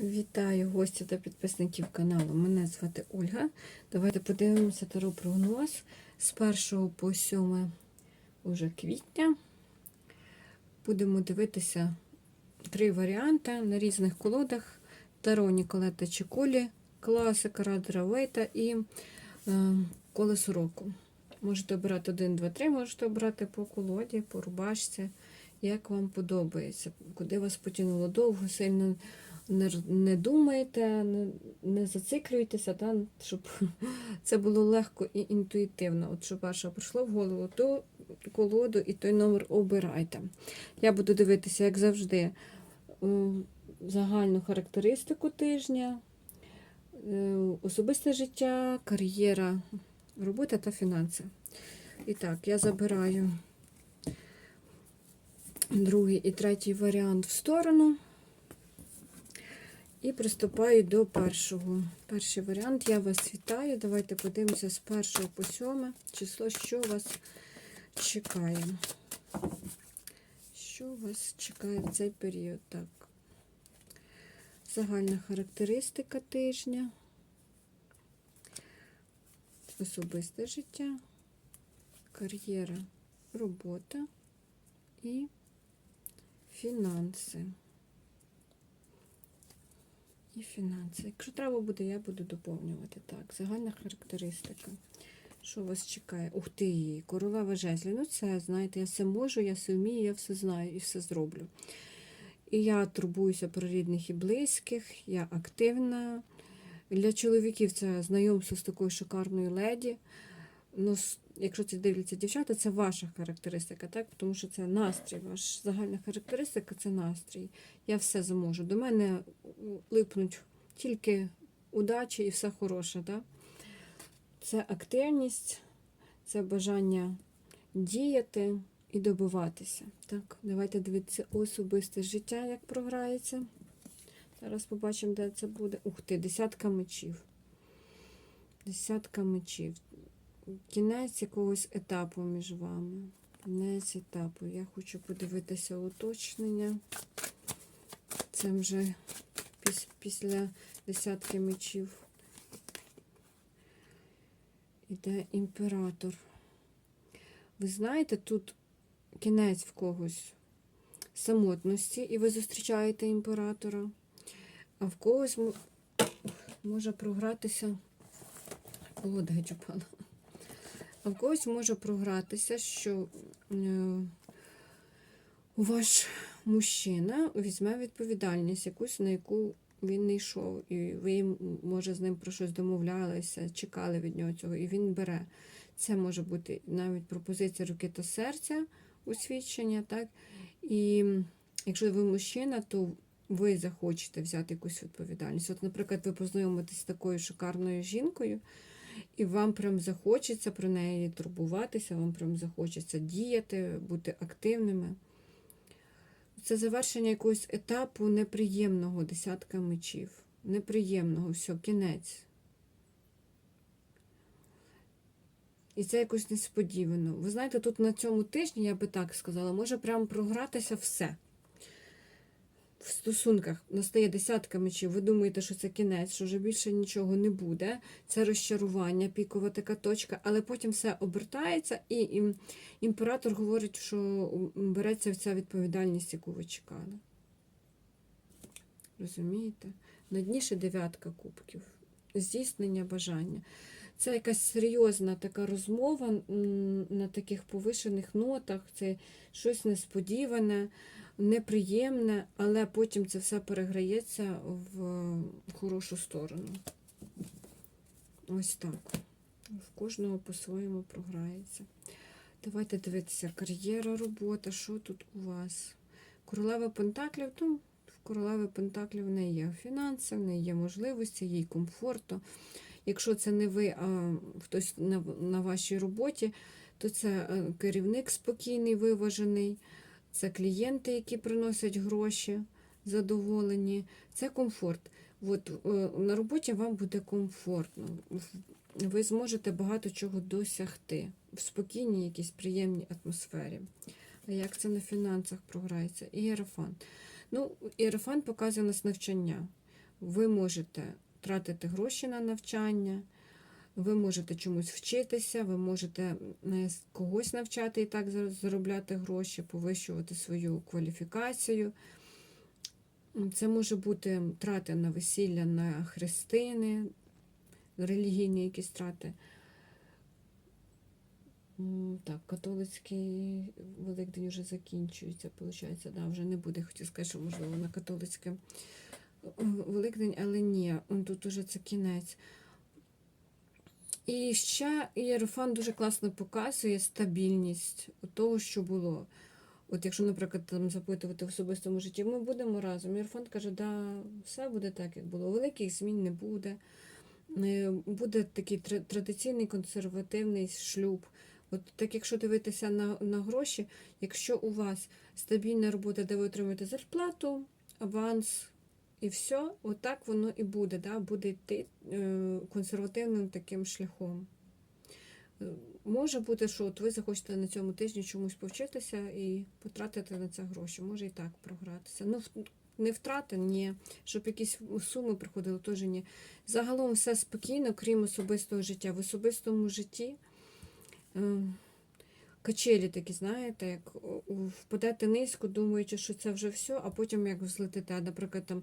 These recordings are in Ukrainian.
Вітаю гості та підписників каналу. Мене звати Ольга. Давайте подивимося таро прогноз з 1 по 7 уже квітня. Будемо дивитися три варіанти на різних колодах: Таро Ніколета Чіколі, класика Радера Вейта і е, колесо року. Можете обирати 1, 2, 3, можете обрати по колоді, по рубашці, як вам подобається, куди вас потягнуло довго, сильно не, не думайте, не, не зациклюйтеся, та, щоб це було легко і інтуїтивно. От що перше прийшло в голову, то колоду і той номер обирайте. Я буду дивитися, як завжди, загальну характеристику тижня, е, особисте життя, кар'єра, робота та фінанси. І так, я забираю другий і третій варіант в сторону. І приступаю до першого. Перший варіант. Я вас вітаю. Давайте подивимося з першого по сьоме число, що вас чекає. Що вас чекає в цей період? Так. Загальна характеристика тижня. Особисте життя, кар'єра, робота і фінанси і фінанси. Якщо треба буде, я буду доповнювати. Так, загальна характеристика. Що вас чекає? Ух ти, королева жезлі. Ну, це, знаєте, я все можу, я все вмію, я все знаю і все зроблю. І я турбуюся про рідних і близьких, я активна. Для чоловіків це знайомство з такою шикарною леді. Ну, якщо це дивляться дівчата, це ваша характеристика, так? Тому що це настрій. Ваша загальна характеристика це настрій. Я все зможу. До мене липнуть тільки удачі і все хороше. Так? Це активність, це бажання діяти і добиватися. Так, давайте дивитися особисте життя, як програється. Зараз побачимо, де це буде. Ух ти, десятка мечів. Десятка мечів. Кінець якогось етапу між вами. Кінець етапу. Я хочу подивитися уточнення. Це вже піс після десятки мечів. Іде імператор. Ви знаєте, тут кінець в когось самотності, і ви зустрічаєте імператора, а в когось може програтися. Колода упала. А в когось може програтися, що е, ваш мужчина візьме відповідальність якусь, на яку він не йшов. І ви, може, з ним про щось домовлялися, чекали від нього цього, і він бере. Це може бути навіть пропозиція руки та серця усвідчення. так? І якщо ви мужчина, то ви захочете взяти якусь відповідальність. От, наприклад, ви познайомитесь з такою шикарною жінкою. І вам прям захочеться про неї турбуватися, вам прям захочеться діяти, бути активними. Це завершення якогось етапу неприємного десятка мечів. Неприємного, все, кінець. І це якось несподівано. Ви знаєте, тут на цьому тижні, я би так сказала, може прямо програтися все в стосунках настає десятка мечів, ви думаєте, що це кінець, що вже більше нічого не буде. Це розчарування, пікова така точка, але потім все обертається, і імператор говорить, що береться ця відповідальність, яку ви чекали. Розумієте? На дев'ятка кубків, здійснення бажання. Це якась серйозна така розмова на таких повишених нотах, це щось несподіване неприємне, але потім це все переграється в, хорошу сторону. Ось так. В кожного по-своєму програється. Давайте дивитися, кар'єра, робота, що тут у вас? Королева Пентаклів, ну, в королеви Пентаклів в неї є фінанси, в неї є можливості, їй комфортно. Якщо це не ви, а хтось на, на вашій роботі, то це е, керівник спокійний, виважений. Це клієнти, які приносять гроші, задоволені. Це комфорт. От, е, на роботі вам буде комфортно. Ви зможете багато чого досягти в спокійній, якійсь приємній атмосфері. А як це на фінансах програється? Ієрофан. Ну, Ієрофан показує нас навчання. ви можете тратити гроші на навчання, ви можете чомусь вчитися, ви можете когось навчати і так заробляти гроші, повищувати свою кваліфікацію. Це може бути трати на весілля, на хрестини, релігійні якісь трати. Так, католицький Великдень вже закінчується, виходить, да, вже не буде. Хотів сказати, що можливо на католицьке Великдень, але ні, тут уже це кінець. І ще Єрофан дуже класно показує стабільність того, що було. От якщо, наприклад, там запитувати в особистому житті, ми будемо разом. Єрофан каже, да, все буде так, як було. Великих змін не буде. Е, Буде такий традиційний консервативний шлюб. От так, якщо дивитися на, на гроші, якщо у вас стабільна робота, де ви отримуєте зарплату, аванс і все, отак воно і буде, да? буде йти е, консервативним таким шляхом. Е, Може бути, що от ви захочете на цьому тижні чомусь повчитися і потратити на це гроші. Може і так програтися. Ну, не втрати, ні. Щоб якісь суми приходили, теж ні. Загалом все спокійно, крім особистого життя. В особистому житті е, качелі такі, знаєте, як у- низько, думаючи, що це вже все, а потім як взлетите. Наприклад, там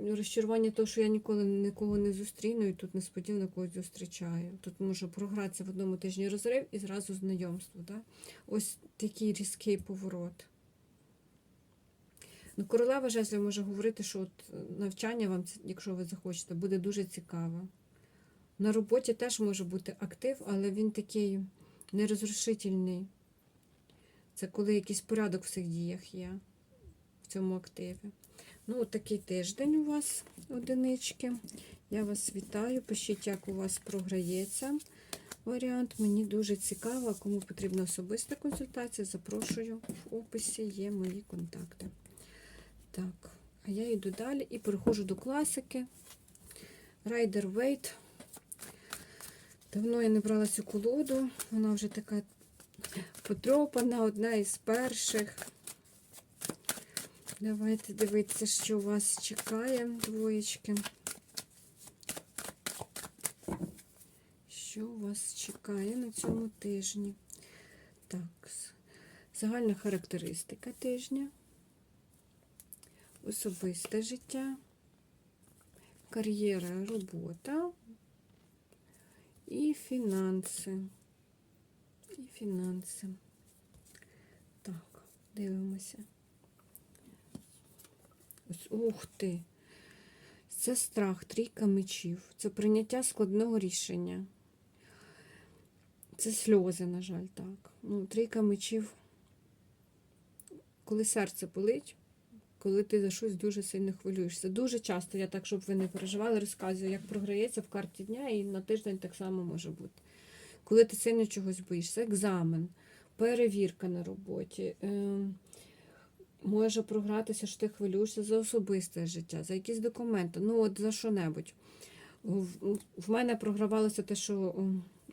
розчарування того, що я ніколи нікого не зустріну, і тут несподівано когось зустрічаю. Тут можу програтися в одному тижні розрив і зразу знайомство. Да? Ось такий різкий поворот. Ну, королева жезлів може говорити, що от е, навчання вам, якщо ви захочете, буде дуже цікаво. На роботі теж може бути актив, але він такий нерозрушительний. Це коли якийсь порядок в цих діях є в цьому активі. Ну, от такий тиждень у вас одинички. Я вас вітаю. Пишіть, як у вас програється варіант. Мені дуже цікаво. Кому потрібна особиста консультація, запрошую. В описі є мої контакти. Так, а я йду далі і переходжу до класики. Райдер Вейт. Давно я не брала цю колоду. Вона вже така потрьопана, одна із перших. Давайте дивитися, що вас чекає, двоєчки. Що вас чекає на цьому тижні? Так, загальна характеристика тижня, особисте життя, кар'єра, робота і фінанси. І фінанси. Так, дивимося. Ух ти. Це страх, трійка мечів. Це прийняття складного рішення. Це сльози, на жаль, так. Ну, трійка мечів, коли серце болить, коли ти за щось дуже сильно хвилюєшся. Дуже часто, я так, щоб ви не переживали, розказую, як програється в карті дня, і на тиждень так само може бути. Коли ти сильно чогось боїшся, екзамен, перевірка на роботі. Е- може програтися, що ти хвилюєшся за особисте життя, за якісь документи, ну от за що-небудь. В, мене програвалося те, що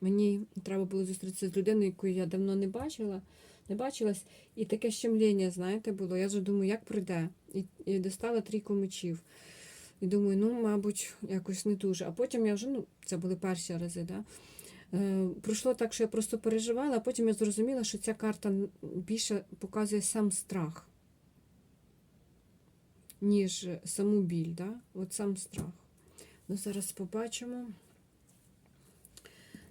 мені треба було зустрітися з людиною, яку я давно не бачила, не бачилась, і таке щемління, знаєте, було. Я вже думаю, як пройде. І, і достала трійку мечів. І думаю, ну, мабуть, якось не дуже. А потім я вже, ну, це були перші рази, да? Е, пройшло так, що я просто переживала, а потім я зрозуміла, що ця карта більше показує сам страх ніж саму біль, да? От сам страх. Ну, зараз побачимо,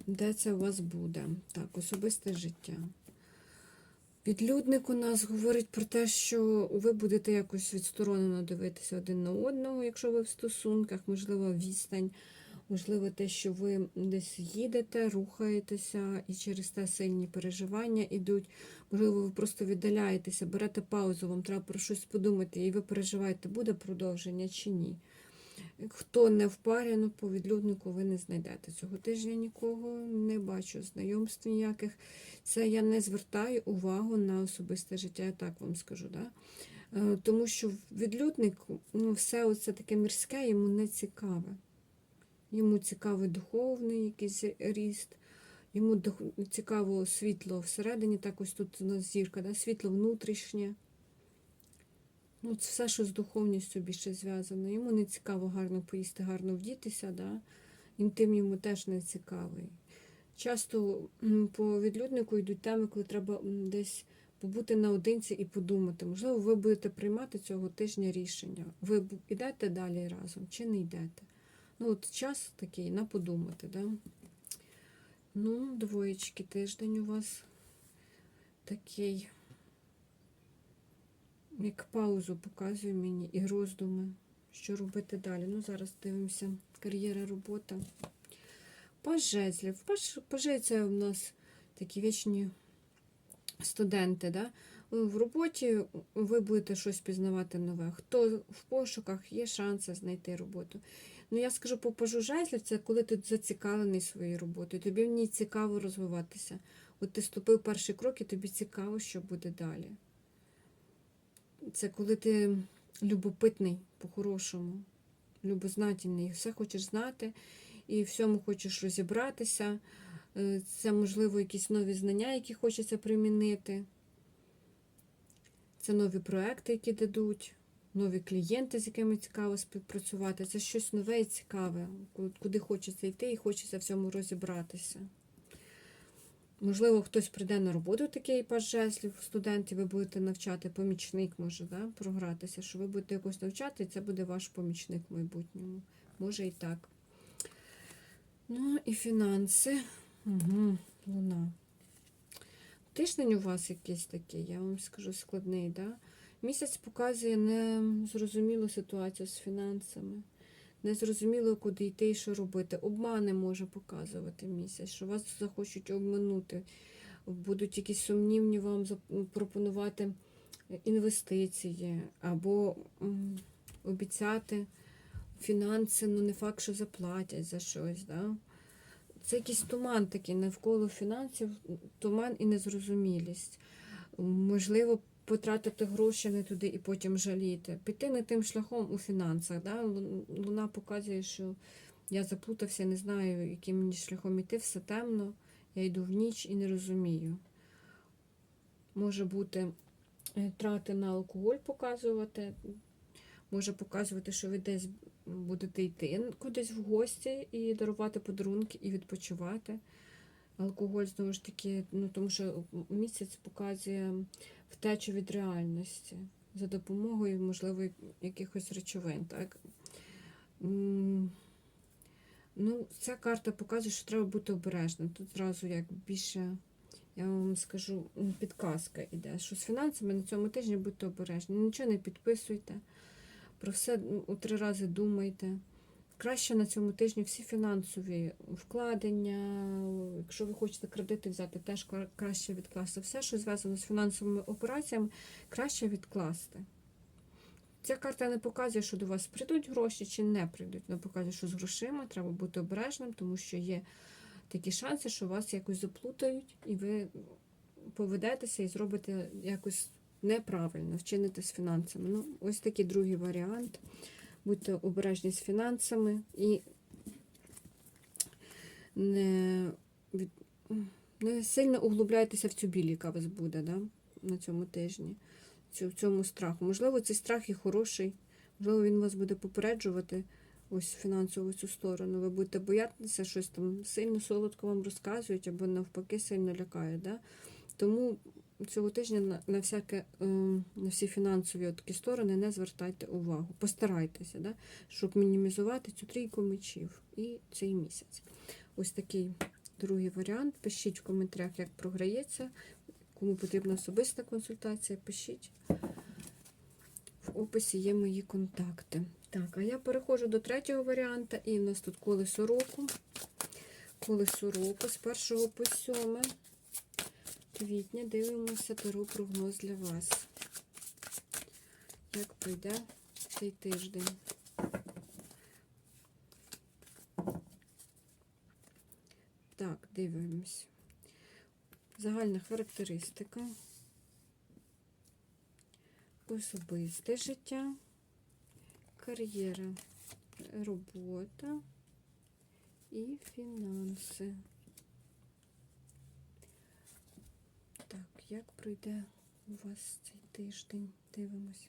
де це у вас буде. Так, особисте життя. Підлюдник у нас говорить про те, що ви будете якось відсторонено дивитися один на одного, якщо ви в стосунках, можливо, відстань, можливо, те, що ви десь їдете, рухаєтеся, і через те сильні переживання йдуть. Можливо, ви просто віддаляєтеся, берете паузу, вам треба про щось подумати, і ви переживаєте, буде продовження чи ні. Хто не в парі, ну по відлюднику ви не знайдете. Цього тижня нікого не бачу, знайомств ніяких. Це я не звертаю увагу на особисте життя, я так вам скажу. Да? Е, Тому що відлюдник, ну, все оце таке мирське, йому не цікаве. Йому цікавий духовний якийсь ріст, йому цікаво світло всередині, так ось тут у нас зірка, да? світло внутрішнє. Ну, це все, що з духовністю більше зв'язано. Йому не цікаво гарно поїсти, гарно вдітися, да? інтим йому теж не цікавий. Часто по відлюднику йдуть теми, коли треба десь побути наодинці і подумати. Можливо, ви будете приймати цього тижня рішення. Ви йдете далі разом чи не йдете. Ну, от час такий на подумати, да? Ну, двоєчки, тиждень у вас такий, як паузу показує мені і роздуми, що робити далі. Ну, зараз дивимося. Кар'єра, робота. Паж жезлів. Паж, пажи це у нас такі вічні студенти. Да? В роботі ви будете щось пізнавати нове. Хто в пошуках, є шанси знайти роботу. Ну, я скажу по пажу жезлів, це коли ти зацікавлений своєю роботою, тобі в ній цікаво розвиватися. От ти ступив перший крок, і тобі цікаво, що буде далі. Це коли ти любопитний по-хорошому, любознательний, все хочеш знати і всьому хочеш розібратися. Е, Це, можливо, якісь нові знання, які хочеться примінити. Це нові проекти, які дадуть, нові клієнти, з якими цікаво співпрацювати. Це щось нове і цікаве, куди хочеться йти і хочеться в цьому розібратися. Можливо, хтось прийде на роботу такий паж жезлів, студентів, ви будете навчати, помічник може да, програтися, що ви будете якось навчати, і це буде ваш помічник в майбутньому. Може і так. Ну і фінанси. Угу, луна. Тиждень у вас якийсь такий, я вам скажу, складний, да? Місяць показує незрозумілу ситуацію з фінансами. Незрозуміло, куди йти і що робити. Обмани може показувати місяць, що вас захочуть обманути. Будуть якісь сумнівні вам пропонувати інвестиції або обіцяти фінанси, ну не факт, що заплатять за щось. Да? Це якийсь туман такий навколо фінансів, туман і незрозумілість. Можливо, потратити гроші не туди і потім жаліти. Піти не тим шляхом у фінансах. Да? Луна показує, що я заплутався, не знаю, яким мені шляхом іти, все темно, я йду в ніч і не розумію. Може бути е, трати на алкоголь показувати, може показувати, що ви десь будете йти кудись в гості і дарувати подарунки і відпочивати. Алкоголь, знову ж таки, ну тому що місяць показує втечу від реальності за допомогою, можливо, якихось речовин. Так? Ну, ця карта показує, що треба бути обережним. Тут зразу як більше, я вам скажу, підказка іде, що з фінансами на цьому тижні будьте обережні. Нічого не підписуйте, про все у три рази думайте. Краще на цьому тижні всі фінансові вкладення, якщо ви хочете кредити взяти, теж краще відкласти. Все, що зв'язано з фінансовими операціями, краще відкласти. Ця карта не показує, що до вас прийдуть гроші чи не прийдуть. Вона показує, що з грошима треба бути обережним, тому що є такі шанси, що вас якось заплутають, і ви поведетеся і зробите якось неправильно, вчините з фінансами. Ну, ось такий другий варіант. Будьте обережні з фінансами і не, не сильно углубляйтеся в цю біль, яка вас буде да? на цьому тижні, в цьому страху. Можливо, цей страх і хороший, можливо, він вас буде попереджувати ось фінансову цю сторону. Ви будете боятися, щось там сильно солодко вам розказують, або навпаки сильно лякають. Да? Тому цього тижня на, на всяке, е, на всі фінансові такі сторони не звертайте увагу. Постарайтеся, да? щоб мінімізувати цю трійку мечів і цей місяць. Ось такий другий варіант. Пишіть в коментарях, як програється. Кому потрібна особиста консультація, пишіть. В описі є мої контакти. Так, а я переходжу до третього варіанта, і в нас тут колесо року. Колесо року з 1 по 7 квітня дивимося таро прогноз для вас. Як пройде цей тиждень? Так, дивимось. Загальна характеристика. Особисте життя, кар'єра, робота і фінанси. Так, як пройде у вас цей тиждень? Дивимось.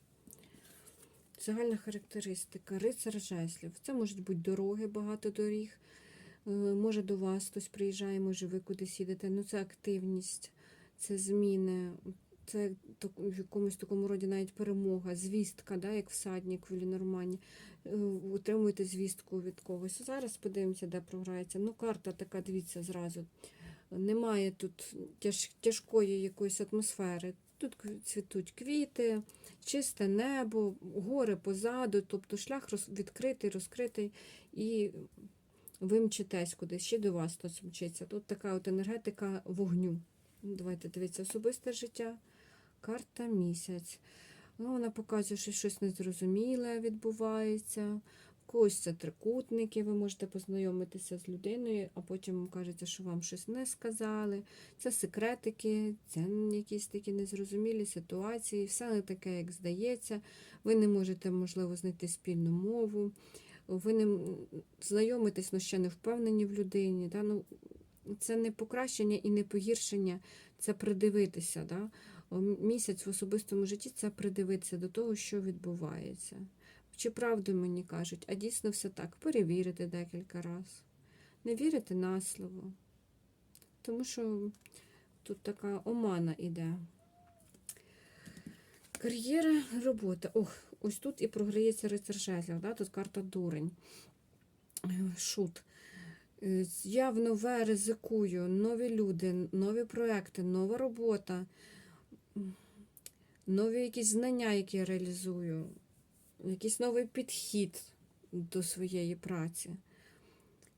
загальна характеристика, рицар жезлів. Це можуть бути дороги, багато доріг. Е, Може до вас хтось приїжджає, може ви кудись їдете. Ну це активність, це зміни, це в якомусь такому роді навіть перемога, звістка, да, як всадник в Лінормані. Е, Отримуєте звістку від когось. Зараз подивимося, де програється. Ну, карта така, дивіться, зразу. Немає тут тяж, тяжкої якоїсь атмосфери. Тут цвітуть квіти, чисте небо, гори позаду, тобто шлях роз, відкритий, розкритий, і ви мчитесь кудись, ще до вас хтось мчиться. Тут така от енергетика вогню. Давайте дивіться, особисте життя, карта місяць. Ну, вона показує, що щось незрозуміле відбувається. Когось це трикутники, ви можете познайомитися з людиною, а потім кажеться, що вам щось не сказали. Це секретики, це якісь такі незрозумілі ситуації, все не таке, як здається. Ви не можете, можливо, знайти спільну мову. Ви не знайомитесь, але ще не впевнені в людині. Да? Ну, це не покращення і не погіршення, це придивитися. Да? Місяць в особистому житті це придивитися до того, що відбувається. Чи правду мені кажуть, а дійсно все так. Перевірити декілька разів. Не вірити на слово. Тому що тут така омана іде. Кар'єра, робота. Ох, ось тут і програється рицар жезлів, да? тут карта дурень. Шут. Е, Я в нове ризикую, нові люди, нові проекти, нова робота, нові якісь знання, які я реалізую, якийсь новий підхід до своєї праці.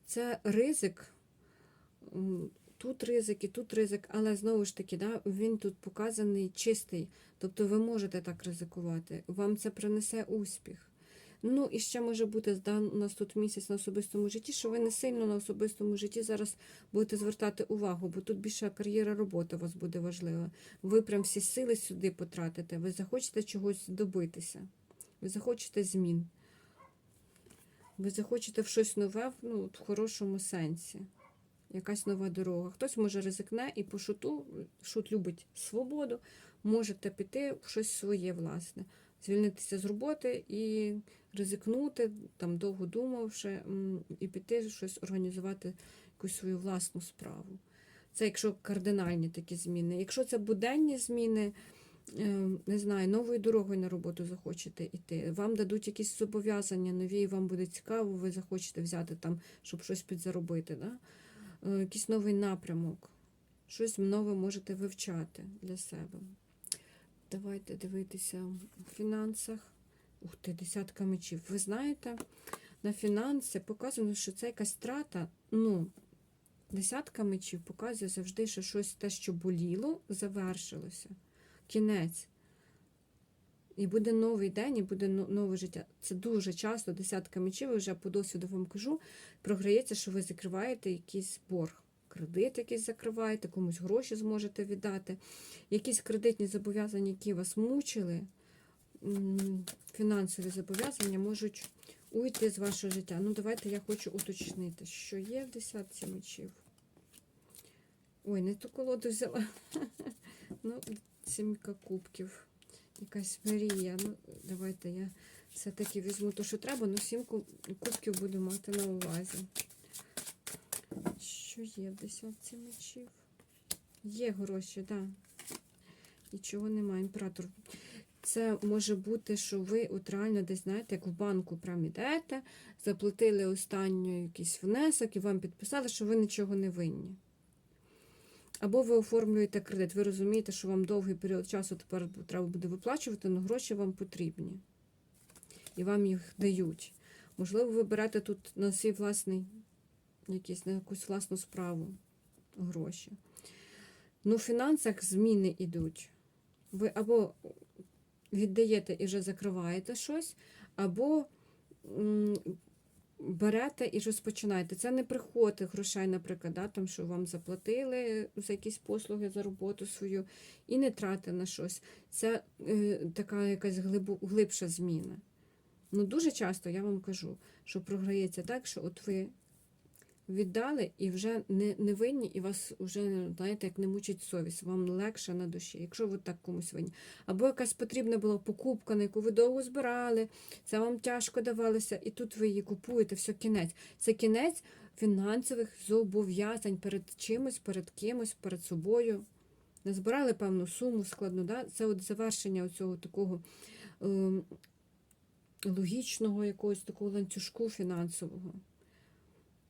Це ризик. Тут ризик і тут ризик, але знову ж таки, да, він тут показаний чистий. Тобто ви можете так ризикувати. Вам це принесе успіх. Ну і ще може бути да, у нас тут місяць на особистому житті, що ви не сильно на особистому житті зараз будете звертати увагу, бо тут більше кар'єра роботи у вас буде важлива. Ви прям всі сили сюди потратите, ви захочете чогось добитися, ви захочете змін. Ви захочете в щось нове ну, в хорошому сенсі. Якась нова дорога. Хтось може ризикне і по шуту, шут любить свободу, можете піти в щось своє, власне, звільнитися з роботи і ризикнути, там довго думавши, і піти щось організувати, якусь свою власну справу. Це якщо кардинальні такі зміни. Якщо це буденні зміни, не знаю, новою дорогою на роботу захочете йти, вам дадуть якісь зобов'язання нові, вам буде цікаво, ви захочете взяти там, щоб щось підзаробити. Да? Е, Якийсь новий напрямок, щось нове можете вивчати для себе. Давайте дивитися в фінансах. Ух ти, десятка мечів. Ви знаєте, на фінанси показано, що це якась страта. Ну, десятка мечів показує завжди, що щось те, що боліло, завершилося. Кінець. І буде новий день, і буде нове життя. Це дуже часто десятка мечів, я вже по досвіду вам кажу, програється, що ви закриваєте якийсь борг. Кредит якийсь закриваєте, комусь гроші зможете віддати. Якісь кредитні зобов'язання, які вас мучили, фінансові зобов'язання можуть уйти з вашого життя. Ну, давайте я хочу уточнити, що є в десятці мечів. Ой, не ту колоду взяла. Ну, сімка кубків. Якась мрія. Ну, давайте я все-таки візьму те, що треба, але сімку кубків буду мати на увазі. Що є в десятці мечів? Є гроші, так. Да. Нічого немає, імператор. Це може бути, що ви от реально десь, знаєте, як в банку прям ідете, заплатили останній якийсь внесок і вам підписали, що ви нічого не винні. Або ви оформлюєте кредит. Ви розумієте, що вам довгий період часу тепер треба буде виплачувати, але гроші вам потрібні. І вам їх дають. Можливо, ви берете тут на свій власний, якийсь, на якусь власну справу гроші. Ну, в фінансах зміни йдуть. Ви або віддаєте і вже закриваєте щось, або берете і розпочинаєте. Це не приходи грошей, наприклад, да, там, що вам заплатили за якісь послуги, за роботу свою, і не трати на щось. Це е, така якась глибу, глибша зміна. Ну, дуже часто я вам кажу, що програється так, що от ви віддали і вже не, не винні, і вас вже, знаєте, як не мучить совість, вам легше на душі, якщо ви так комусь винні. Або якась потрібна була покупка, на яку ви довго збирали, це вам тяжко давалося, і тут ви її купуєте, все кінець. Це кінець фінансових зобов'язань перед чимось, перед кимось, перед собою. Назбирали певну суму складну. Да? Це от завершення цього такого ем, логічного якогось такого ланцюжку фінансового.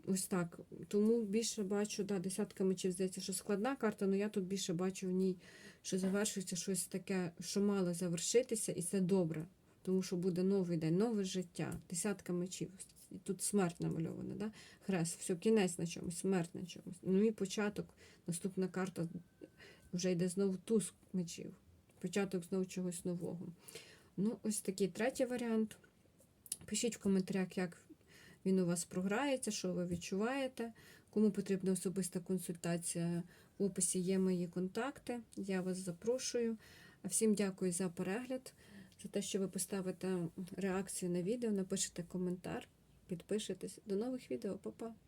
Ось так. Тому більше бачу, да, десятка мечів, здається, що складна карта, але я тут більше бачу в ній, що завершується щось таке, що мало завершитися, і це добре. Тому що буде новий день, нове життя, десятка мечів. І тут смерть намальована, да? хрест, все, кінець на чомусь, смерть на чомусь. Ну і початок, наступна карта вже йде знову туз мечів. Початок знову чогось нового. Ну, ось такий третій варіант. Пишіть в коментарях, як він у вас програється, що ви відчуваєте. Кому потрібна особиста консультація, в описі є мої контакти. Я вас запрошую. А всім дякую за перегляд, за те, що ви поставите реакцію на відео, напишете коментар, підпишетесь. До нових відео, Па-па!